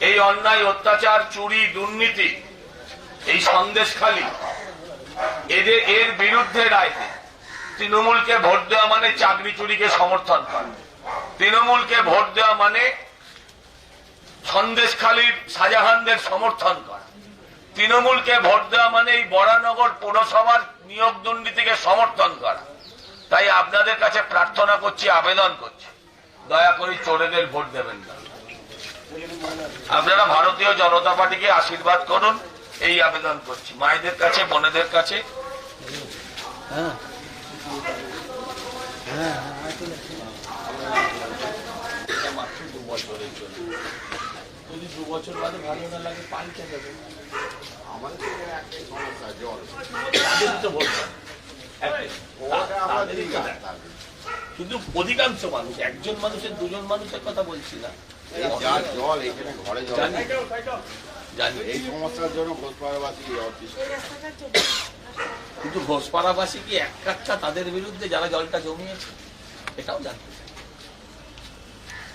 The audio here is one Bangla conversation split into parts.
এই অন্যায়, অত্যাচার, চুরি, দুর্নীতি, এই সন্দেশখালী এদের, এর বিরুদ্ধে রায় তৃণমূলকে ভোট দেওয়া মানে চাকরি চুরিকে সমর্থন করা। তৃণমূলকে ভোট দেওয়া মানে সন্দেশখালীর শাহজাহানদের সমর্থন করা। তৃণমূলকে ভোট দেওয়া মানে এই বরানগর পৌরসভার নিয়োগ দুর্নীতিকে সমর্থন করা। তাই আপনাদের কাছে প্রার্থনা করছি, আবেদন করছি। দয়া করে চোরেদের ভোট দেবেন না। আপনারা ভারতীয় জনতা পার্টিকে আশীর্বাদ করুন, এই আবেদন করছি মায়েদের কাছে, বোনেদের কাছে। কিন্তু অধিকাংশ মানুষ, একজন মানুষের দুজন মানুষের কথা বলছি না যা জল এখানে ঘরে জল জানি। নেই। জানি। এই সমস্যার জন্য ঘোষপাড়াবাসী কিন্তু ঘোষপাড়াবাসী কি এক কাটটা তাদের বিরুদ্ধে যারা জলটা জমিয়েছে? এটাও জানতে।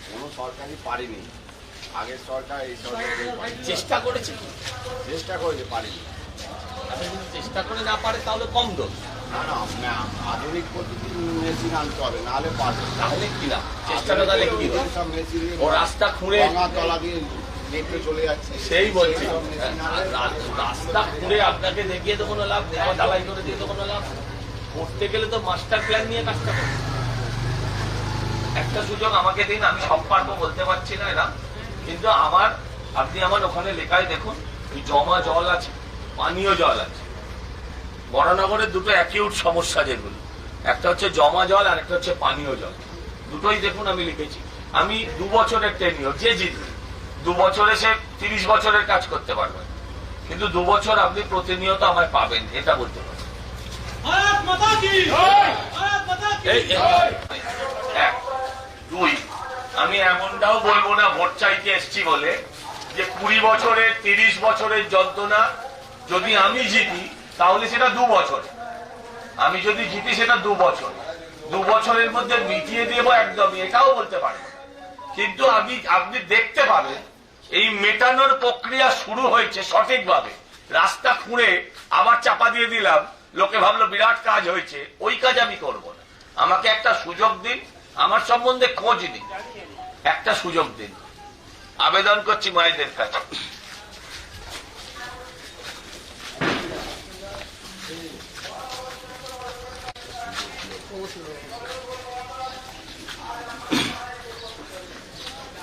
কোনো সরকারই পারেনি। আগের সরকার এই সরকার চেষ্টা করেছে কি? চেষ্টা করেছে পারেনি। চেষ্টা করে না পারে তাহলে কম দোষ। না না না, আধুনিক পদ্ধতি মেশিন আনতে হবে নাহলে পারবে তাহলে কি না চেষ্টাটা তাহলে কি? সব মেশিন ও রাস্তা খুঁড়ে তলা দিয়ে নেপে চলে যাচ্ছে। সেই বলছি। রা- রাস্তা খুঁড়ে আপনাকে দেখিয়ে তো কোনো লাভ নেই করে দিয়ে তো কোনো লাভ করতে গেলে তো মাস্টার প্ল্যান নিয়ে কাজটা করতে। একটা সুযোগ আমাকে দিন আমি সব পারব বলতে পারছি না এরা। কিন্তু আমার আপনি আমার ওখানে লেখায় দেখুন ওই জমা জল আছে পানীয় জল আছে। বরানগরের দুটো অ্যাকিউট সমস্যা যেগুলো। একটা হচ্ছে জমা জল আর একটা হচ্ছে পানীয় জল। দুটোই দেখুন আমি লিখেছি। আমি দু বছরের টেনিওর যে জিতবে। দু বছরে সে তিরিশ বছরের কাজ করতে পারবে। কিন্তু দু বছর আপনি প্রতিনিয়ত আমায় পাবেন এটা বলতে পারবেন এক দুই আমি এমনটাও বলব না ভোট চাইতে এসছি বলে যে কুড়ি বছরের তিরিশ বছরের যন্ত্রণা যদি আমি জিতি তাহলে সেটা দু বছর। আমি যদি জিতি, সেটা দু বছর। দু বছরের মধ্যে মিটিয়ে দেবো একদমই, এটাও বলতে পারব কিন্তু আমি, আপনি দেখতে পাবেন, এই মেটানোর প্রক্রিয়া শুরু হয়েছে সঠিকভাবে। রাস্তা খুঁড়ে আবার চাপা দিয়ে দিলাম, লোকে ভাবলো বিরাট কাজ হয়েছে, ওই কাজ আমি করব না। আমাকে একটা সুযোগ দিন, আমার সম্বন্ধে খোঁজ দিন একটা সুযোগ দিন। আবেদন করছি মায়েদের কাছে।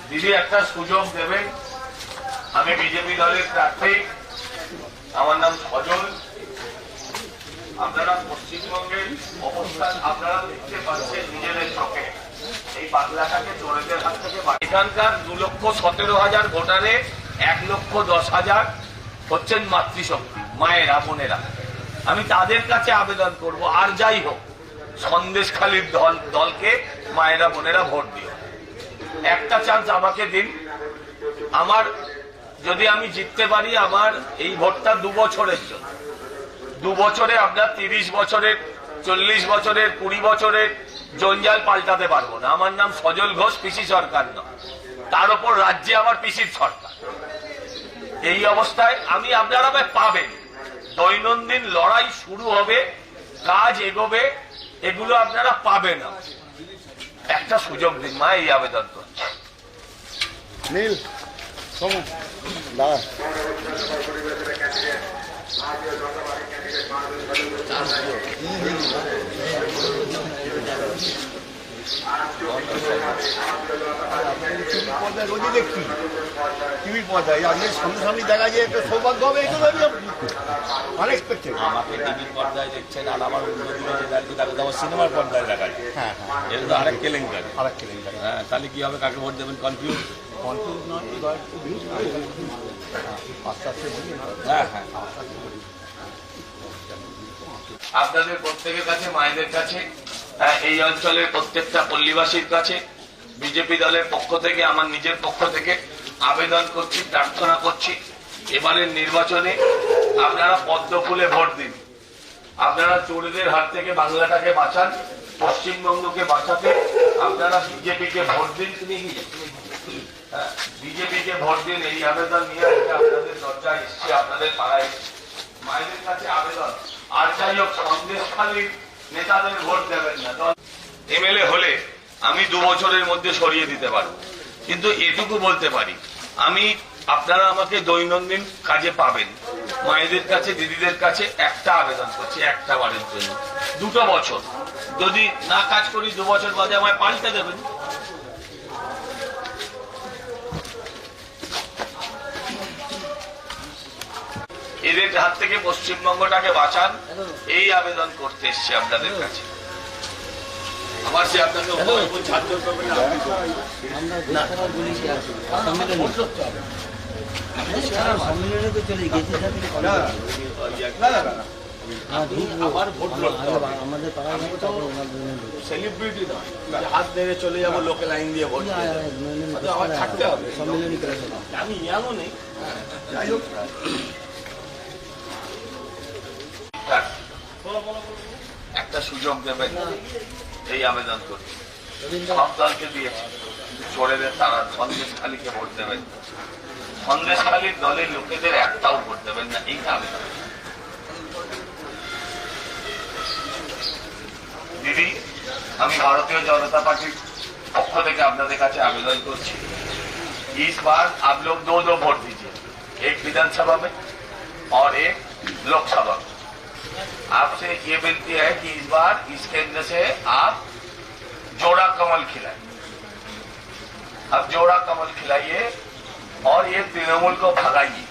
দিদি, একটা সুযোগ দেবেন। আমি বিজেপি দলের প্রার্থী। আমার নাম সজল। আপনারা পশ্চিমবঙ্গের অবস্থান আপনারা দেখতে পাচ্ছেন নিজেদের চোখে। এই বাংলাটাকে চোরেদের হাত থেকে। এখানকার দু লক্ষ সতেরো হাজার ভোটারে এক লক্ষ দশ হাজার হচ্ছেন মাতৃশক্তি, মায়েরা, বোনেরা। আমি তাদের কাছে আবেদন করব, আর যাই হোক। সন্দেশখালীর দল, দলকে মায়েরা, বোনেরা ভোট দিও। একটা চান্স আমাকে দিন। আমার, যদি আমি জিততে পারি আমার এই ভোটটা দু বছরের জন্য। দু বছরে আমরা তিরিশ বছরের, চল্লিশ বছরের, কুড়ি বছরের জঞ্জাল পাল্টাতে পারব না। আমার নাম সজল ঘোষ, পিসি সরকার নয়। তার উপর রাজ্যে আমার পিসির সরকার। এই অবস্থায় আমি আপনারা পাবেন। দৈনন্দিন লড়াই শুরু হবে, কাজ এগোবে এগুলো আপনারা পাবেন। না একটা সুযোগ দিন মা এই আবেদন করছে। নীল পর্দায় রোজই দেখছি টিভির পর্দায়। আপনি সামনে সামনে দেখা যায় একটা সৌভাগ্য হবে এগুলো আনএক্সপেক্টেড আমাকে টিভির পর্দায় দেখছেন আর আমার অন্যদিকে যে দেখছি তাকে তো আমার সিনেমার পর্দায় দেখা যায় হ্যাঁ হ্যাঁ। এটা তো আরেক কেলেঙ্কারি। আর কেলেঙ্কারি। হ্যাঁ তাহলে কি হবে? কাকে ভোট দেবেন? কনফিউজ? নয় আস্তে আস্তে হ্যাঁ হ্যাঁ। আপনাদের প্রত্যেকের কাছে মায়েদের কাছে হ্যাঁ, এই অঞ্চলের প্রত্যেকটা পল্লীবাসীর কাছে বিজেপি দলের পক্ষ থেকে আমার নিজের পক্ষ থেকে আবেদন করছি প্রার্থনা করছি। এবারের নির্বাচনে আপনারা পদ্ম ফুলে ভোট দিন। আপনারা চোরদের হাত থেকে বাংলাটাকে বাঁচান, পশ্চিমবঙ্গকে বাঁচাতে আপনারা বিজেপিকে ভোট দিন। তুমি কি? বিজেপিকে ভোট দিন, এই আবেদন নিয়ে আপনাদের দরজায় এসছে, আপনাদের পাড়ায়। মায়েদের কাছে আবেদন। আর যাই হোক, সন্দেশখালীর নেতাদের ভোট দেবেন না। এমএলএ হলে আমি দু বছরের মধ্যে সরিয়ে দিতে পারব। কিন্তু এটুকু বলতে পারি, আমি আপনারা আমাকে দৈনন্দিন কাজে পাবেন। মায়েদের কাছে দিদিদের কাছে একটা আবেদন করছি একটা বারের জন্য। দুটো বছর। যদি না কাজ করি দু বছর বাদে আমায় পাল্টে দেবেন। এদের হাত থেকে পশ্চিমবঙ্গটাকে বাঁচান। এই আবেদন করতে এসছি আপনাদের কাছে। আমার সে আপনাকে না। একটা সুযোগ দেবেন এই আবেদন করতে। সব দলকে দিয়েছে। তারা সন্দেশখালীকে ভোট দেবেন না। সন্দেশখালীর দলের লোকেদের একটাও ভোট দেবেন না এই আবেদন দিদি আমি ভারতীয় জনতা পার্টির পক্ষ থেকে আপনাদের কাছে আবেদন করছি इस बार आप लोग दो दो वोट दीजिए एक विधानसभा में और एक लोकसभा में आपसे ये विनती है कि इस बार इस केंद्र से आप जोड़ा कमल खिलाए अब जोड़ा कमल खिलाइए और ये तृणमूल को भगाइए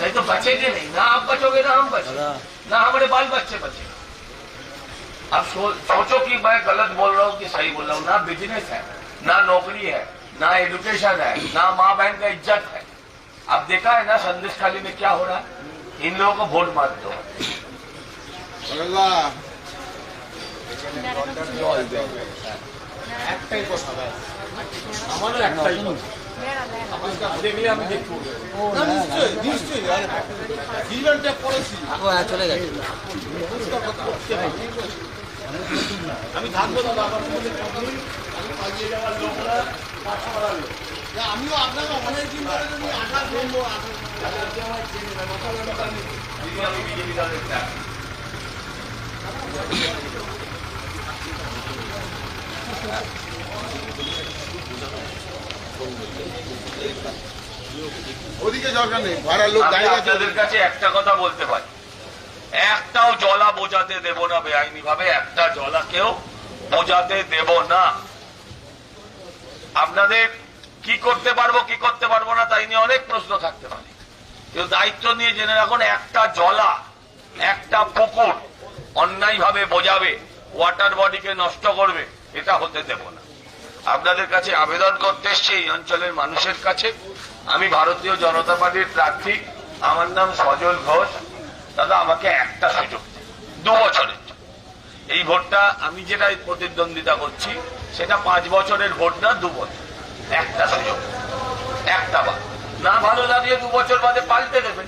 नहीं तो बचेंगे नहीं ना आप बचोगे ना हम बचेंगे ना हमारे बाल बच्चे बचेंगे अब सो, सोचो कि मैं गलत बोल रहा हूँ कि सही बोल रहा हूँ ना बिजनेस है ना नौकरी है ना एजुकेशन है ना माँ बहन का इज्जत है अब देखा है ना संदेश खाली में क्या हो रहा है इन लोगों को वोट मत दो বললা একটাই কথা ভাই। আমারও একটাই কথা আমাকে দেখলে আমি নিশ্চয়ই নিশ্চয়ই আমি থাকব আমিও আপনাকে অনেকদিন ধরে তুমি বিজেপি দলের ত্যাগ। ওদিকে দরকার নেই লোক আপনাদের কাছে একটা কথা বলতে পারি। একটাও জলা বোঝাতে দেব না বেআইনি ভাবে একটা জলাকেও বোঝাতে দেব না। আপনাদের কি করতে পারব কি করতে পারব না তাই নিয়ে অনেক প্রশ্ন থাকতে পারে। কিন্তু দায়িত্ব নিয়ে জেনে রাখুন একটা জলা একটা পুকুর অন্যায় ভাবে বোঝাবে ওয়াটার বডিকে নষ্ট করবে এটা হতে দেব না। আপনাদের কাছে আবেদন করতে এসছি এই অঞ্চলের মানুষের কাছে। আমি ভারতীয় জনতা পার্টির প্রার্থী। আমার নাম সজল ঘোষ। দাদা, আমাকে একটা সুযোগ দু বছরের এই ভোটটা আমি যেটা প্রতিদ্বন্দ্বিতা করছি, সেটা পাঁচ বছরের ভোট না, দু বছর। একটা সুযোগ। একটা বার। না ভালো লাগলে দু বছর বাদে পাল্টে দেবেন।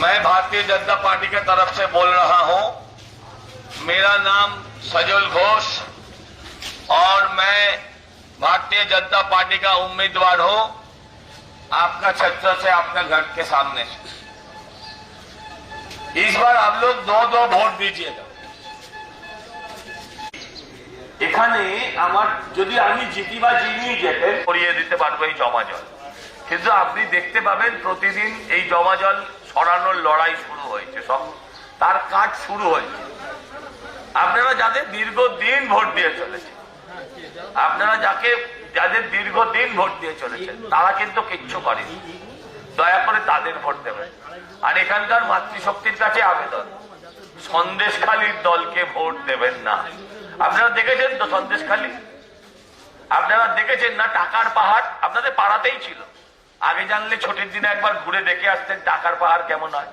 मैं भारतीय जनता पार्टी के तरफ से बोल रहा हूं मेरा नाम सजल घोष और मैं भारतीय जनता पार्टी का उम्मीदवार हूं आपका छत्र से आपका घर के सामने से इस बार आप लोग दो दो वोट दीजिएगा এখানে আমার যদি আমি জিতি বা যিনি যেতেন করিয়ে দিতে পারবো এই জমা জল কিন্তু আপনি দেখতে পাবেন প্রতিদিন এই জমা জল সরানোর লড়াই শুরু হয়েছে সব। তার কাজ শুরু হয়েছে। আপনারা যাদের দীর্ঘদিন ভোট দিয়ে চলেছে আপনারা যাকে, যাদের দীর্ঘদিন ভোট দিয়ে চলেছেন, তারা কিন্তু কিচ্ছু করেনি। দয়া করে তাদের ভোট দেবেন। আর এখানকার মাতৃশক্তির কাছে আবেদন সন্দেশখালীর দলকে ভোট দেবেন না। আপনারা দেখেছেন তো সন্দেশখালী? আপনারা দেখেছেন না টাকার পাহাড়? আপনাদের পাড়াতেই ছিল। আগে জানলে ছুটির দিনে একবার ঘুরে দেখে আসতেন টাকার পাহাড় কেমন হয়।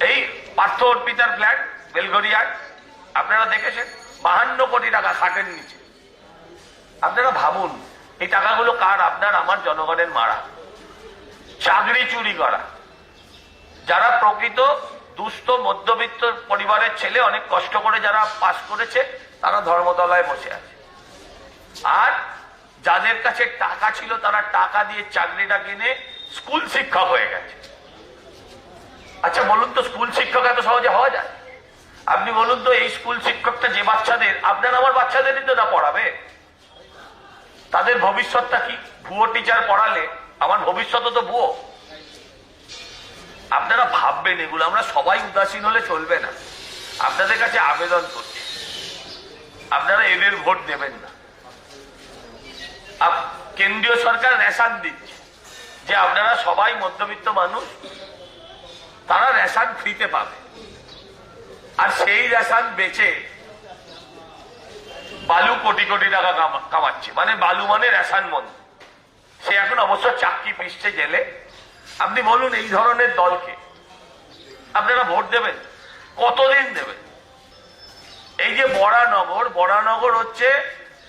এই পার্থ অর্পিতার ফ্ল্যাট বেলগড়িয়ায় আপনারা দেখেছেন? বাহান্ন কোটি টাকা খাটের নিচে। আপনারা ভাবুন, এই টাকাগুলো কার? আপনার, আমার জনগণের মারা। চাকরি চুরি করা। যারা প্রকৃত দুস্থ, মধ্যবিত্ত পরিবারের ছেলে, অনেক কষ্ট করে যারা পাশ করেছে, তারা ধর্মতলায় বসে আছে। আর যাদের কাছে টাকা ছিল তারা টাকা দিয়ে চাকরিটা কিনে স্কুল শিক্ষক হয়ে গেছে। আচ্ছা বলুন তো স্কুল শিক্ষক এত সহজে হওয়া যায়? আপনি বলুন তো এই স্কুল শিক্ষকটা যে বাচ্চাদের, আপনার আমার বাচ্চাদেরই তো না পড়াবে? তাদের ভবিষ্যৎটা কি? ভুয়ো টিচার পড়ালে আমার ভবিষ্যৎ তো ভুয়ো। আপনারা ভাববেন এগুলো, আমরা সবাই উদাসীন হলে চলবে না। আপনাদের কাছে আবেদন করছি। আপনারা এদের ভোট দেবেন না। কেন্দ্রীয় সরকার রেশন দিচ্ছে। যে আপনারা সবাই মধ্যবিত্ত মানুষ, তারা রেশন ফ্রিতে পাবে। আর সেই রেশন বেচে বালু কোটি কোটি টাকা কামাচ্ছে। মানে বালু মানে রেশন মন্ত্রী সে এখন অবশ্য চাকরি পিসছে জেলে। আপনি বলুন এই ধরনের দলকে। আপনারা ভোট দেবেন? কতদিন দেবেন? এই যে বরানগর বরানগর হচ্ছে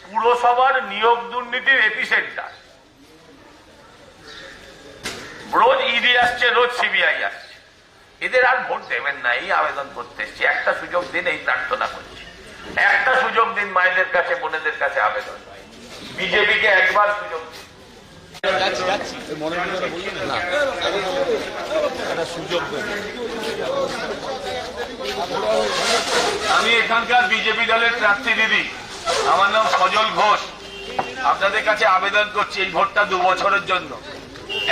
পুরসভার নিয়োগ দুর্নীতির এপিসেন্টার রোজ ইডি আসছে রোজ সিবিআই আসছে। এদের আর ভোট দেবেন না এই আবেদন করতে এসছি। একটা সুযোগ দিন এই প্রার্থনা করছি। একটা সুযোগ দিন মায়েদের কাছে বোনেদের কাছে আবেদন। বিজেপিকে একবার সুযোগ দিন। আমি এখানকার বিজেপি দলের প্রার্থী দিদি। আমার নাম সজল ঘোষ। আপনাদের কাছে আবেদন করছি এই ভোটটা দু বছরের জন্য।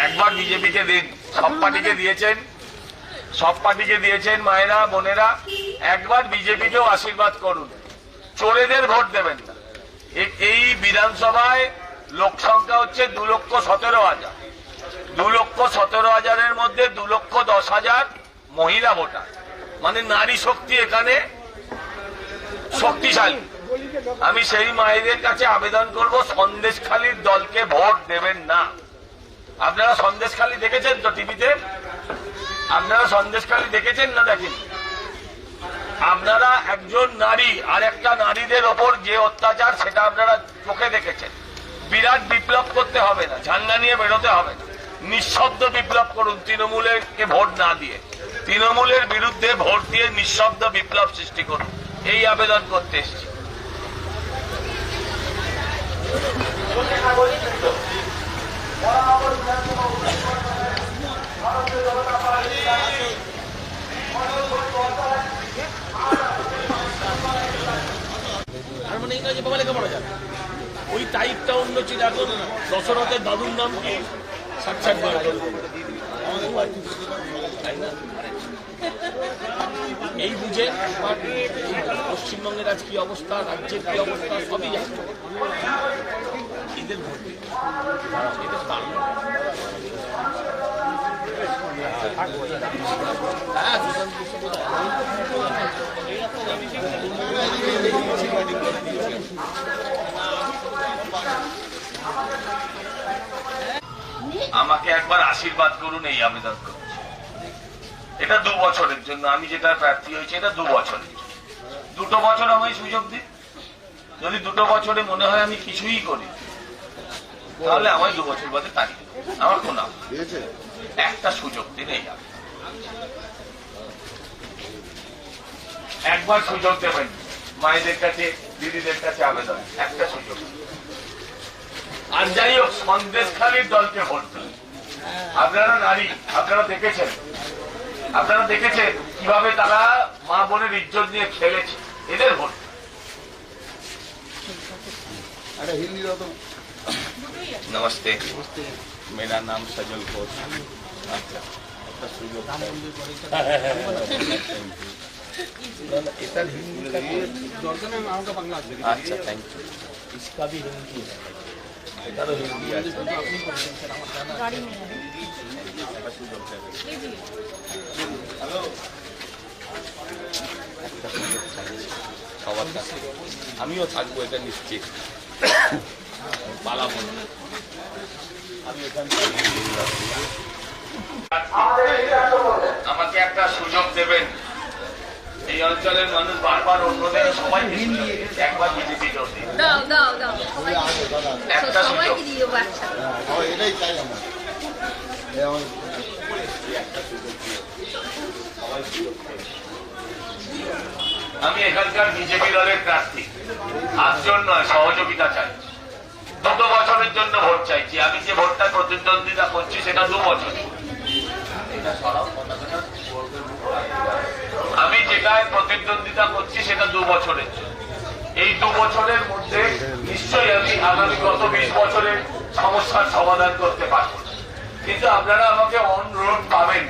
একবার বিজেপিকে দিন। সব পার্টিকে দিয়েছেন। সব পার্টিকে দিয়েছেন মায়েরা, বোনেরা। একবার বিজেপিকেও আশীর্বাদ করুন। চোরেদের ভোট দেবেন না। এই বিধানসভায় লোক সংখ্যা হচ্ছে দু লক্ষ সতেরো হাজার। দু লক্ষ সতেরো হাজারের মধ্যে দু লক্ষ দশ হাজার মহিলা ভোটার। মানে নারী শক্তি এখানে শক্তিশালী। আমি সেই মায়েদের কাছে আবেদন করব, সন্দেশখালীর দলকে ভোট দেবেন না। আপনারা সন্দেশখালী দেখেছেন তো টিভিতে? আপনারা সন্দেশখালী দেখেছেন না দেখেন? আপনারা একজন নারী, আর একটা নারীদের ওপর যে অত্যাচার, সেটা আপনারা চোখে দেখেছেন। বিরাট বিপ্লব করতে হবে না, ঝান্ডা নিয়ে বেরোতে হবে না। নিঃশব্দ বিপ্লব করুন তৃণমূলের কে ভোট না দিয়ে। তৃণমূলের বিরুদ্ধে ভোট দিয়ে নিঃশব্দ বিপ্লব সৃষ্টি করুন। এই আবেদন করতে এসেছি। তার মানে ইংরাজি বাবা লেখা যাবে ওই টাইপটা অন্য ছিল দশরথের দাদুর নাম কি? সাক্ষাৎ এই বুঝে পশ্চিমবঙ্গের আজ কি অবস্থা, রাজ্যের কি অবস্থা, সবই জানে। এদের ভোট। এদের বাংলা হ্যাঁ আমাকে একবার আশীর্বাদ করুন এই আবেদন করছি। এটা দু বছরের জন্য আমি যেটা প্রার্থী হয়েছে এটা দু বছরের জন্য। দুটো বছর আমায় সুযোগ দিন। যদি দুটো বছরে মনে হয় আমি কিছুই করি তাহলে আমায় দু বছর বাদে তারিখ আমার কোনো। একটা সুযোগ দিন এই একবার সুযোগ দেবেন। মায়েদের কাছে দিদিদের কাছে আবেদন। একটা সুযোগ। আর যাই হোক সন্দেশখালীর দলকে ভোট দিন আপনারা নারী আপনারা দেখেছেন আপনারা দেখেছেন কিভাবে তারা মা বোনের ইজ্জত নিয়ে খেলেছে এদের ভোট দিন। नमस्ते मेरा नाम सजल घोष अच्छा একটা সুযোগ এটার হিন্দিটা আচ্ছা থ্যাংক ইউ इसका भी हिंदी है সবার কাছে। আমিও থাকব এটা নিশ্চিত। পালাবো আমাকে একটা সুযোগ দেবেন। এই অঞ্চলের মানুষ বারবার অন্যদের সবাই একবার বিজেপি দিন দাও দাও দাও। একটা সুযোগ। সবাইকে দিও বাচ্চা। এটাই চাই আমার। সময় সুযোগ পেয়েছি। আমি এখানকার বিজেপি দলের প্রার্থী। আটজন নয় সহযোগিতা চাই। দুটো বছরের জন্য ভোট চাইছি। আমি যে ভোটটা প্রতিদ্বন্দ্বিতা করছি সেটা দু বছর। আমি যেটায় প্রতিদ্বন্দ্বিতা করছি সেটা দু বছরের এই দু বছরের মধ্যে নিশ্চয়ই আমি আগামী গত বিশ বছরের সমস্যার সমাধান করতে পারব। কিন্তু আপনারা আমাকে অন রোড পাবেন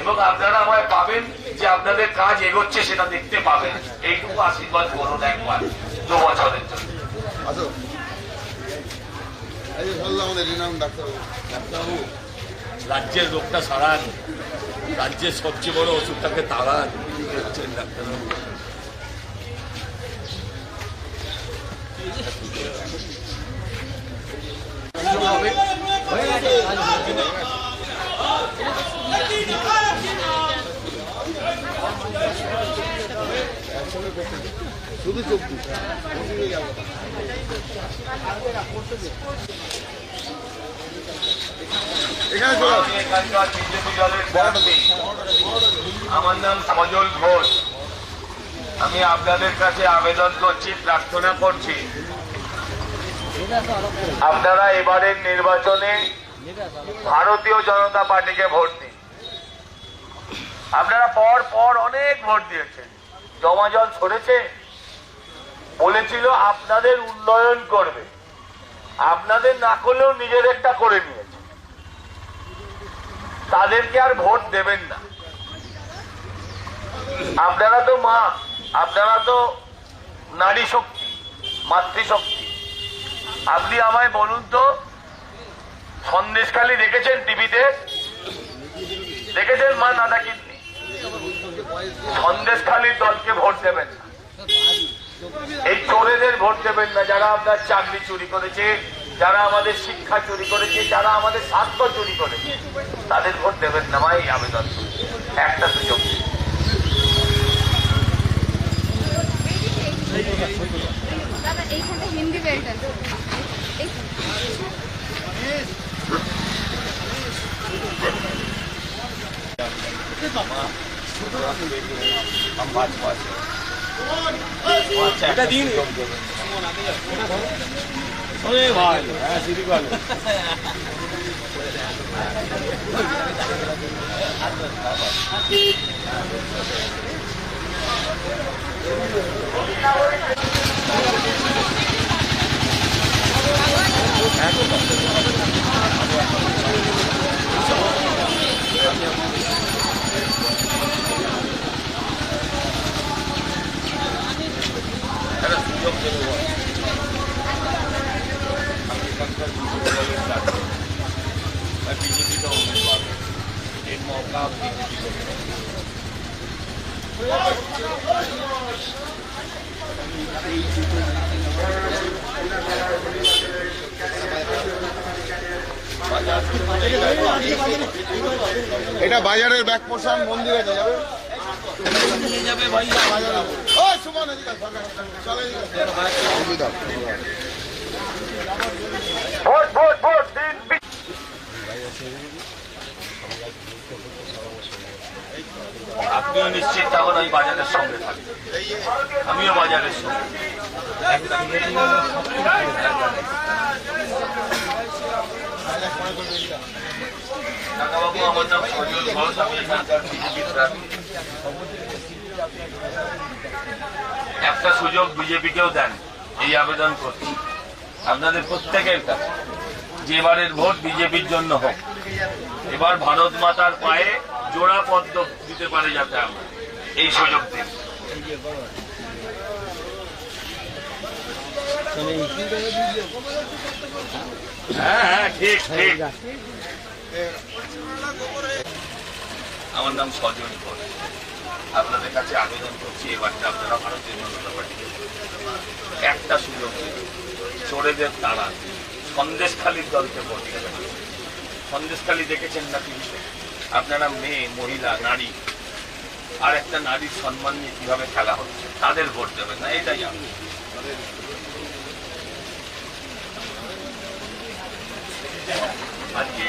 এবং আপনারা আমায় পাবেন যে আপনাদের কাজ এগোচ্ছে সেটা দেখতে পাবেন। এইটুকু আশীর্বাদ করুন একবার দু বছরের জন্য। ডাক্তারবাবু। রাজ্যের রোগটা সারান। রাজ্যের সবচেয়ে বড় ওষুধটাকে তাড়ান। করছেন ডাক্তারবাবু শুধু চব্বিশ এখানে চলে বিজেপি দলের আমার নাম সজল ঘোষ। আমি আপনাদের কাছে আবেদন করছি, প্রার্থনা করছি। আপনারা এবারের নির্বাচনে ভারতীয় জনতা পার্টিকে ভোট দিন। আপনারা পর পর অনেক ভোট দিয়েছেন। জমা জল ছড়েছে। বলেছিল আপনাদের উন্নয়ন করবে। আপনাদের না করলেও নিজেদেরটা করে নিয়েছে। তাদেরকে আর ভোট দেবেন না। আপনারা তো মা, আপনারা তো নারী শক্তি, মাতৃশক্তি। আপনি আমায় বলুন তো সন্দেশখালি দেখেছেন টিভিতে? দেখেছেন মা নাদা কিডনি? সন্দেশখালির দলকে ভোট দেবেন না। এই চোরেদের ভোট দেবেন না, যারা আপনার চাকরি চুরি করেছে, যারা আমাদের শিক্ষা চুরি করেছে, যারা আমাদের স্বাস্থ্য চুরি করেছে, তাদের ভোট দেবেন না মা এই আবেদন। একটা সুযোগ দিন। দাদা এইখানটা হিন্দি বেল্ট আছে এই এটা দিন ওরে ভাই হ্যাঁ সিঁড়ি ভালো একটা ভোট দিন বি- আপনিও নিশ্চিত তখন ওই বাজারের সঙ্গে থাকবেন আমিও বাজারের সঙ্গে। একটা সুযোগ বিজেপিকেও দেন, এই আবেদন করছি। আপনাদের প্রত্যেকের কাছে যে এবারের ভোট বিজেপির জন্য হোক, এবার ভারত মাতার পায়ে জোড়া পদ্ম দিতে পারে যাতে আমরা, এই সুযোগ দিন ঠিক ঠিক আমার নাম সজল ঘোষ। আপনাদের কাছে আবেদন করছি এবারটা আপনারা ভারতীয় জনতা পার্টিকে একটা সুযোগ চোরেদের তারা সন্দেশখালীর দলকে ভোট দেবেন। সন্দেশখালী দেখেছেন না টিভিতে আপনারা মেয়ে মহিলা নারী আর একটা নারীর সম্মান নিয়ে কীভাবে খেলা হচ্ছে তাদের ভোট দেবেন না এটাই আমি। আজকে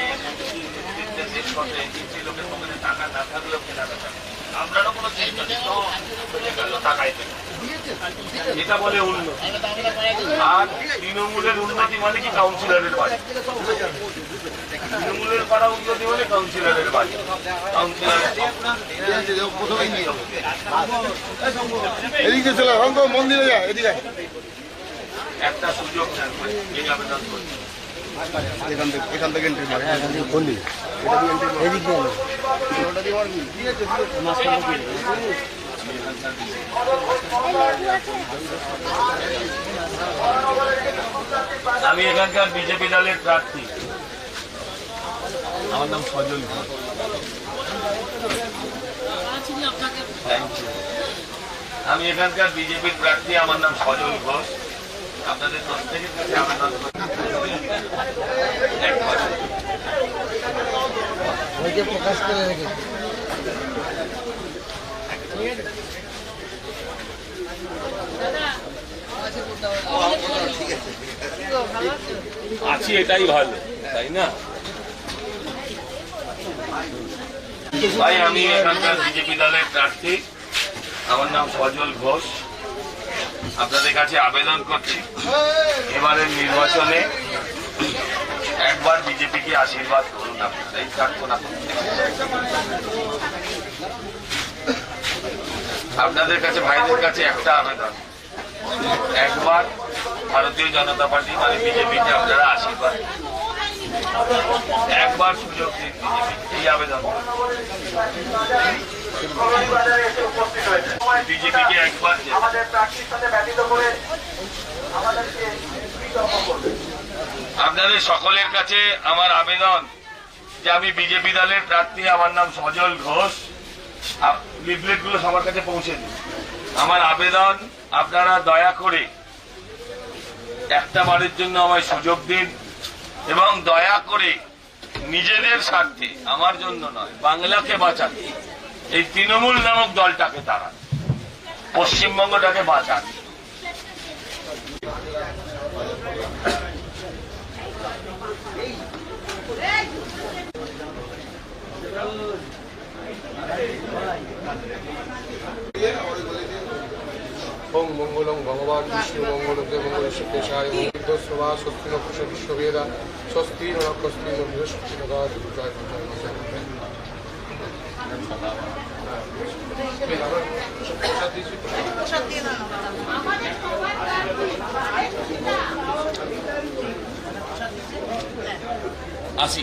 দেশ করতে লোকের পকেটে টাকা না থাকলেও কেনা বেচা। কোনো চিন্তা নেই সব গেল টাকায় থেকে। এটা বলে উন্নতি আর তৃণমূলের উন্নতি মানে কি? কাউন্সিলরের বাড়ি। তৃণমূলের পাড়া উন্নতি মানে কাউন্সিলরের বাড়ি। চলে মন্দিরে যা এদিকে একটা সুযোগ এই আবেদন করছি এখান থেকে এখান থেকে এন্ট্রি মার এখান কোন দিকে এদিক দিয়ে ওটা দিয়ে মারবি ঠিক আছে? ঠিক আছে? দিয়ে আমি এখানকার বিজেপি দলের প্রার্থী। আমার নাম সজল ঘোষ। আমি এখানকার বিজেপির প্রার্থী আমার নাম সজল ঘোষ। আপনাদের প্রত্যেকের কাছে আবেদন করছি। একবার। ওইকে প্রকাশ করে রেখেছে আছি এটাই ভালো তাই না ভাই আমি এখানকার বিজেপি দলের প্রার্থী আমার নাম সজল ঘোষ আপনাদের কাছে আবেদন করছি। এবারের নির্বাচনে একবার বিজেপিকে আশীর্বাদ করুন আপনাদের কাছে, ভাইদের কাছে একটা আবেদন। একবার ভারতীয় জনতা পার্টি মানে বিজেপিকে আপনারা আশীর্বাদ একবার সুযোগ দিন বিজেপি। এই আবেদন। বিজেপিকে একবার দিন। আপনাদের সকলের কাছে আমার আবেদন যে আমি বিজেপি দলের প্রার্থী আমার নাম সজল ঘোষ। লিফলেটগুলো সবার কাছে পৌঁছে দিন। আমার আবেদন আপনারা দয়া করে একটা বারের জন্য আমায় সুযোগ দিন এবং দয়া করে নিজেদের স্বার্থে আমার জন্য নয় বাংলাকে বাঁচাতে। এই তৃণমূল নামক দলটাকে তারা পশ্চিমবঙ্গটাকে বাঁচান। ওং মঙ্গলং ভগবান বিষ্ণু মঙ্গলকে মঙ্গল শিবেশায় মঙ্গল সভা স্বস্তি নপুষ বিশ্ববেদা স্বস্তি নরকস্তি বৃহস্পতি নগা জয় জয় আসি।